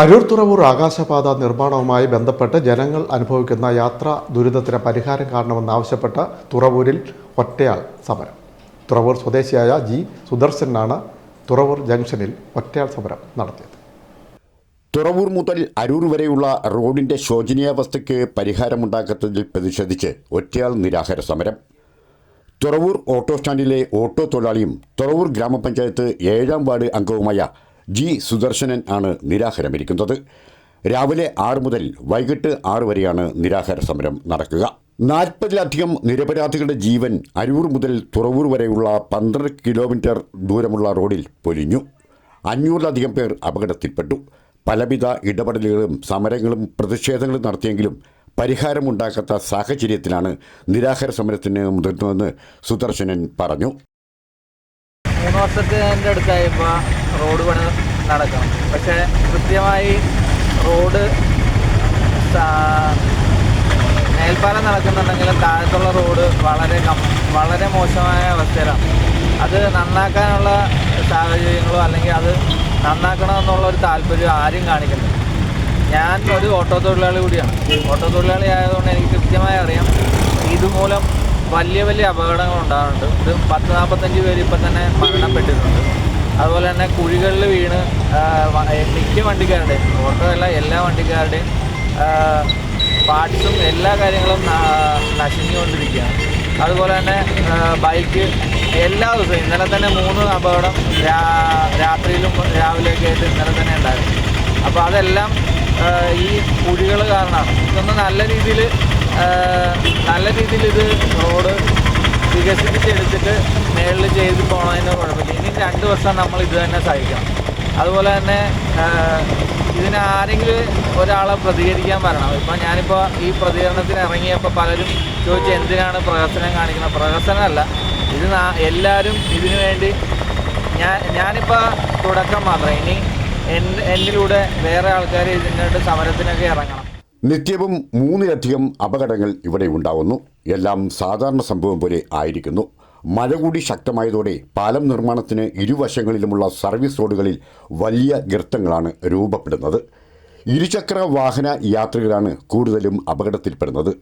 അരൂർ തുറവൂർ ആകാശപാത നിർമ്മാണവുമായി ബന്ധപ്പെട്ട് ജനങ്ങൾ അനുഭവിക്കുന്ന യാത്രാ ദുരിതത്തിന് പരിഹാരം കാണണമെന്നാവശ്യപ്പെട്ട് തുറവൂരിൽ ഒറ്റയാൾ സമരം. തുറവൂർ സ്വദേശിയായ ജി സുദർശനാണ് തുറവൂർ ജംഗ്ഷനിൽ ഒറ്റയാൾ സമരം നടത്തിയത്. തുറവൂർ മുതൽ അരൂർ വരെയുള്ള റോഡിന്റെ ശോചനീയാവസ്ഥയ്ക്ക് പരിഹാരമുണ്ടാക്കാത്തതിൽ പ്രതിഷേധിച്ച് ഒറ്റയാൾ നിരാഹാര സമരം. തുറവൂർ ഓട്ടോ സ്റ്റാൻഡിലെ ഓട്ടോ തൊഴിലാളിയും തുറവൂർ ഗ്രാമപഞ്ചായത്ത് ഏഴാം വാർഡ് അംഗവുമായ ജി സുദർശനൻ ആണ് നിരാഹാരമിരിക്കുന്നത്. രാവിലെ ആറ് മുതൽ വൈകിട്ട് ആറ് വരെയാണ് നിരാഹാര സമരം നടക്കുക. നാൽപ്പതിലധികം നിരപരാധികളുടെ ജീവൻ അരൂർ മുതൽ തുറവൂർ വരെയുള്ള പന്ത്രണ്ട് കിലോമീറ്റർ ദൂരമുള്ള റോഡിൽ പൊലിഞ്ഞു. അഞ്ഞൂറിലധികം പേർ അപകടത്തിൽപ്പെട്ടു. പലവിധ ഇടപെടലുകളും സമരങ്ങളും പ്രതിഷേധങ്ങളും നടത്തിയെങ്കിലും പരിഹാരമുണ്ടാക്കാത്ത സാഹചര്യത്തിലാണ് നിരാഹാര സമരത്തിന് മുതിർന്നതെന്ന് സുദർശനൻ പറഞ്ഞു. മൂന്ന് വർഷത്തിന്റെ റോഡ് പണി നടക്കണം. പക്ഷേ കൃത്യമായി റോഡ് മേൽപ്പാലം നടക്കുന്നുണ്ടെങ്കിലും താഴത്തുള്ള റോഡ് വളരെ കം വളരെ മോശമായ അവസ്ഥയിലാണ്. അത് നന്നാക്കാനുള്ള സാഹചര്യങ്ങളോ അല്ലെങ്കിൽ അത് നന്നാക്കണമെന്നുള്ള ഒരു താല്പര്യം ആരും കാണിക്കുന്നില്ല. ഞാൻ ഒരു ഓട്ടോ തൊഴിലാളി കൂടിയാണ്. ഓട്ടോ തൊഴിലാളി ആയതുകൊണ്ട് എനിക്ക് കൃത്യമായി അറിയാം. ഇതുമൂലം വലിയ വലിയ അപകടങ്ങൾ ഉണ്ടാകുന്നുണ്ട് ഇത് പത്ത് നാൽപ്പത്തഞ്ച് പേര് ഇപ്പം തന്നെ മരണപ്പെട്ടിട്ടുണ്ട്. അതുപോലെ തന്നെ കുഴികളിൽ വീണ് മിക്ക വണ്ടിക്കാരുടെയും ഓട്ടോ അല്ല എല്ലാ വണ്ടിക്കാരുടെയും പാർട്സും എല്ലാ കാര്യങ്ങളും നശിഞ്ഞുകൊണ്ടിരിക്കുകയാണ്. അതുപോലെ തന്നെ ബൈക്ക് എല്ലാ ദിവസവും ഇന്നലെ തന്നെ മൂന്ന് അപകടം രാത്രിയിലും രാവിലെയൊക്കെ ആയിട്ട് ഇന്നലെ തന്നെ ഉണ്ടായിരുന്നു. അപ്പോൾ അതെല്ലാം ഈ കുഴികൾ കാരണമാണ്. ഇതൊന്ന് നല്ല രീതിയിൽ നല്ല രീതിയിൽ ഇത് റോഡ് വികസിപ്പിച്ചെടുത്തിട്ട് മേളിൽ ചെയ്ത് പോകുന്നതിന് കുഴപ്പമില്ല. ഇനി രണ്ട് വർഷം നമ്മൾ ഇത് തന്നെ സഹിക്കണം. അതുപോലെ തന്നെ ഇതിന് ആരെങ്കിലും ഒരാളെ പ്രതികരിക്കാൻ പറയണം. ഇപ്പം ഞാനിപ്പോൾ ഈ പ്രതികരണത്തിന് ഇറങ്ങിയപ്പോൾ പലരും ചോദിച്ചു എന്തിനാണ് പ്രഹസനം കാണിക്കുന്നത്? പ്രഹസനമല്ല. ഇത് എല്ലാവരും ഇതിനു വേണ്ടി ഞാൻ ഞാനിപ്പോൾ തുടക്കം മാത്രം. ഇനി എന്നിലൂടെ വേറെ ആൾക്കാർ ഇതിനായിട്ട് സമരത്തിനൊക്കെ ഇറങ്ങണം. നിത്യവും മൂന്നിലധികം അപകടങ്ങൾ ഇവിടെ ഉണ്ടാവുന്നു. എല്ലാം സാധാരണ സംഭവം പോലെ ആയിരിക്കുന്നു. മഴ കൂടി ശക്തമായതോടെ പാലം നിർമ്മാണത്തിന് ഇരുവശങ്ങളിലുമുള്ള സർവീസ് റോഡുകളിൽ വലിയ ഗർത്തങ്ങളാണ് രൂപപ്പെടുന്നത്. ഇരുചക്ര വാഹന യാത്രികരാണ് കൂടുതലും അപകടത്തിൽപ്പെടുന്നത്.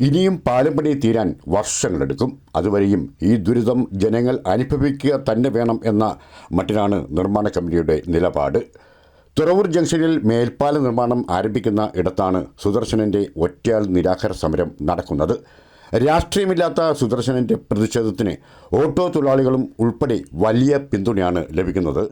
ഇനിയും പാലം പണി തീരാൻ വർഷങ്ങളെടുക്കും. അതുവരെയും ഈ ദുരിതം ജനങ്ങൾ അനുഭവിക്കുക തന്നെ വേണം എന്ന മട്ടിലാണ് നിർമ്മാണ കമ്പനിയുടെ നിലപാട്. തുറവൂർ ജംഗ്ഷനിൽ മേൽപ്പാല നിർമ്മാണം ആരംഭിക്കുന്ന ഇടത്താണ് സുദർശനന്റെ ഒറ്റയാൾ നിരാഹാര സമരം നടക്കുന്നത്. രാഷ്ട്രീയമില്ലാത്ത സുദർശനന്റെ പ്രതിഷേധത്തിന് ഓട്ടോ തൊഴിലാളികളും ഉൾപ്പെടെ വലിയ പിന്തുണയാണ് ലഭിക്കുന്നത്.